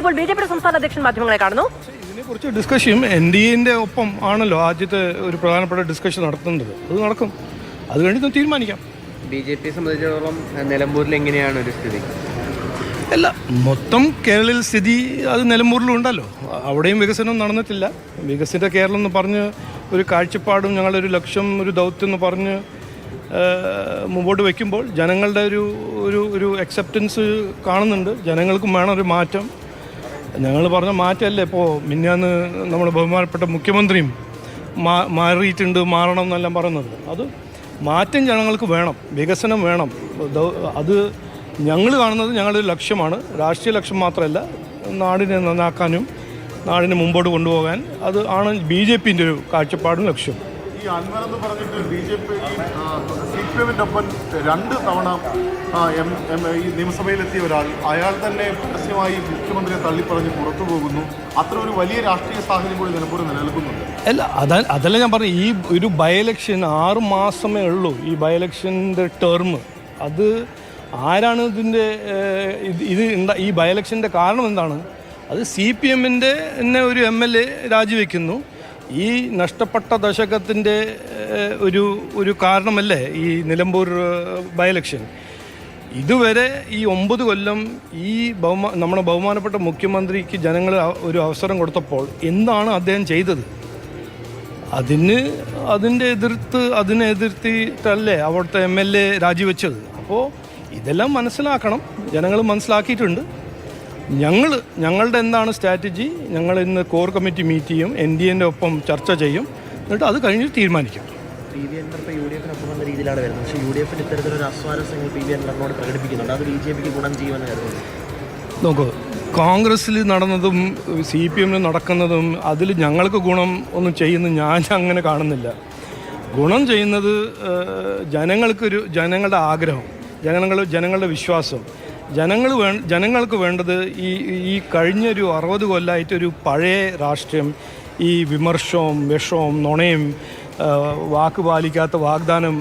ഇപ്പോൾ B J പിയുടെ സംസ്ഥാന അധ്യക്ഷൻ മാധ്യമങ്ങളെ കാണുന്നു. ഇതിനെക്കുറിച്ച് ഡിസ്കഷൻ എൻ ഡി എന്റെ ഒപ്പം ആണല്ലോ ആദ്യത്തെ ഒരു പ്രധാനപ്പെട്ട ഡിസ്കഷൻ നടത്തേണ്ടത് അത് നടക്കും. അത് കഴിഞ്ഞ് തീരുമാനിക്കാം. ബി ജെ പിയെ സംബന്ധിച്ചിടത്തോളം നിലമ്പൂരിൽ എങ്ങനെയാണ് ഒരു സ്ഥിതി? അല്ല മൊത്തം കേരളത്തിൽ സ്ഥിതി അത് നിലമ്പൂരിലും ഉണ്ടല്ലോ അവിടെയും വികസനം നടന്നിട്ടില്ല. വികസിത കേരളം എന്ന് പറഞ്ഞ് ഒരു കാഴ്ചപ്പാടും ഞങ്ങളുടെ ഒരു ലക്ഷ്യം ഒരു ദൗത്യം എന്ന് പറഞ്ഞ് മുമ്പോട്ട് വയ്ക്കുമ്പോൾ ജനങ്ങളുടെ ഒരു ഒരു ഒരു അക്സെപ്റ്റൻസ് കാണുന്നുണ്ട്. ജനങ്ങൾക്കും വേണം ഒരു മാറ്റം. ഞങ്ങൾ പറഞ്ഞ മാറ്റമല്ലേ ഇപ്പോൾ മിന്നാന്ന് നമ്മുടെ ബഹുമാനപ്പെട്ട മുഖ്യമന്ത്രിയും മാ മാറിയിട്ടുണ്ട് മാറണം എന്നെല്ലാം പറയുന്നത്. അത് മാറ്റം ജനങ്ങൾക്ക് വേണം വികസനം വേണം. അത് ഞങ്ങൾ കാണുന്നത് ഞങ്ങളുടെ ലക്ഷ്യമാണ്. രാഷ്ട്രീയ ലക്ഷ്യം മാത്രമല്ല നാടിനെ നന്നാക്കാനും നാടിനെ മുമ്പോട്ട് കൊണ്ടുപോകാൻ അത് ആണ് ബി ജെ പിന്റെ ഒരു കാഴ്ചപ്പാടും ലക്ഷ്യം. ഈ അൻവർ എന്ന് പറഞ്ഞിട്ട് B J P C P എമ്മിന്റെ ഒപ്പം രണ്ട് തവണ ഈ നിയമസഭയിലെത്തിയ ഒരാൾ. അയാൾ തന്നെ പരസ്യമായി മുഖ്യമന്ത്രിയെ തള്ളിപ്പറഞ്ഞ് പുറത്തു പോകുന്നു. അത്ര ഒരു വലിയ രാഷ്ട്രീയ സാഹചര്യം കൂടി നിലമ്പൂർ നിലനിൽക്കുന്നുണ്ട്. അല്ല അതാ അതല്ല ഞാൻ പറഞ്ഞു ഈ ഒരു ബൈ ഇലക്ഷൻ ആറ് മാസമേ ഉള്ളൂ ഈ ബൈ ഇലക്ഷന്റെ ടേം അത് ആരാണ് ഇതിന്റെ ഇത് ഈ ബൈ കാരണം എന്താണ്? അത് സി പി എമ്മിന്റെ തന്നെ ഒരു എം എൽ എ രാജിവെക്കുന്നു. ഈ നഷ്ടപ്പെട്ട ദശകത്തിന്റെ ഒരു ഒരു കാരണമല്ലേ ഈ നിലമ്പൂർ ബൈ ഇലക്ഷൻ ഇതുവരെ ഈ ഒമ്പത് കൊല്ലം ഈ ബഹുമാ നമ്മുടെ ബഹുമാനപ്പെട്ട മുഖ്യമന്ത്രിക്ക് ജനങ്ങൾ ഒരു അവസരം കൊടുത്തപ്പോൾ എന്താണ് അദ്ദേഹം ചെയ്തത്? അതിന് അതിന്റെ എതിർത്ത് അതിനെ എതിർത്തിട്ടല്ലേ അവിടുത്തെ എം എൽ എ രാജിവെച്ചത്? അപ്പോൾ ഇതെല്ലാം മനസ്സിലാക്കണം. ജനങ്ങൾ മനസ്സിലാക്കിയിട്ടുണ്ട്. ഞങ്ങൾ ഞങ്ങളുടെ എന്താണ് സ്ട്രാറ്റജി? ഞങ്ങൾ ഇന്ന് കോർ കമ്മിറ്റി മീറ്റ് ചെയ്യും എൻ ഡി എന്റെ ഒപ്പം ചർച്ച ചെയ്യും. എന്നിട്ട് അത് കഴിഞ്ഞ് തീരുമാനിക്കും. പി വി അൻവർ ഇപ്പോൾ യു ഡി എഫിനൊപ്പം എന്ന രീതിയിലാണ് വരുന്നത്. പക്ഷേ യു ഡി എഫിൽ ഇത്തരത്തിലൊരു അസ്വാരസ്യങ്ങൾ പി വി അൻവറിനോട് പ്രകടിപ്പിക്കുന്നുണ്ട്. അത് ബി ജെ പിക്ക് ഗുണം ചെയ്യുമെന്ന് കരുതുന്നു. നോക്കൂ കോൺഗ്രസ്സിൽ നടന്നതും സി പി എമ്മിൽ നടക്കുന്നതും അതിൽ ഞങ്ങൾക്ക് ഗുണം ഒന്നും ചെയ്യുന്ന ഞാൻ അങ്ങനെ കാണുന്നില്ല. ഗുണം ചെയ്യുന്നത് ജനങ്ങൾക്കൊരു ജനങ്ങളുടെ ആഗ്രഹം ജനങ്ങൾ ജനങ്ങളുടെ വിശ്വാസം. ജനങ്ങൾ വേ ജനങ്ങൾക്ക് വേണ്ടത് ഈ ഈ കഴിഞ്ഞൊരു അറുപത് കൊല്ലമായിട്ട് ഒരു പഴയ രാഷ്ട്രീയം ഈ വിമർശവും വിഷവും നുണയും വാക്ക് പാലിക്കാത്ത വാഗ്ദാനം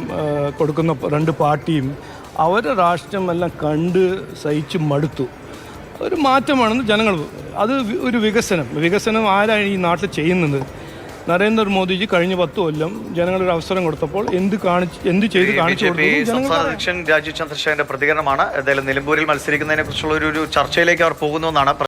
കൊടുക്കുന്ന രണ്ട് പാർട്ടിയും അവരുടെ രാഷ്ട്രീയം എല്ലാം കണ്ട് സഹിച്ച് മടുത്തു. ഒരു മാറ്റമാണെന്ന് ജനങ്ങൾ അത് ഒരു വികസനം. വികസനം ആരാണ് ഈ നാട്ടിൽ ചെയ്യുന്നത്? നരേന്ദ്രമോദിജി കഴിഞ്ഞ പത്ത് കൊല്ലം ജനങ്ങളൊരു അവസരം കൊടുത്തപ്പോൾ എന്ത് കാണിച്ച് എന്ത് ചെയ്ത് കാണിച്ചു സംസ്ഥാന അധ്യക്ഷൻ രാജീവ് ചന്ദ്രശേഖരന്റെ പ്രതികരണമാണ്. എന്തായാലും നിലമ്പൂരിൽ മത്സരിക്കുന്നതിനെ കുറിച്ചുള്ള ഒരു ചർച്ചയിലേക്ക് അവർ പോകുന്നു എന്നാണ്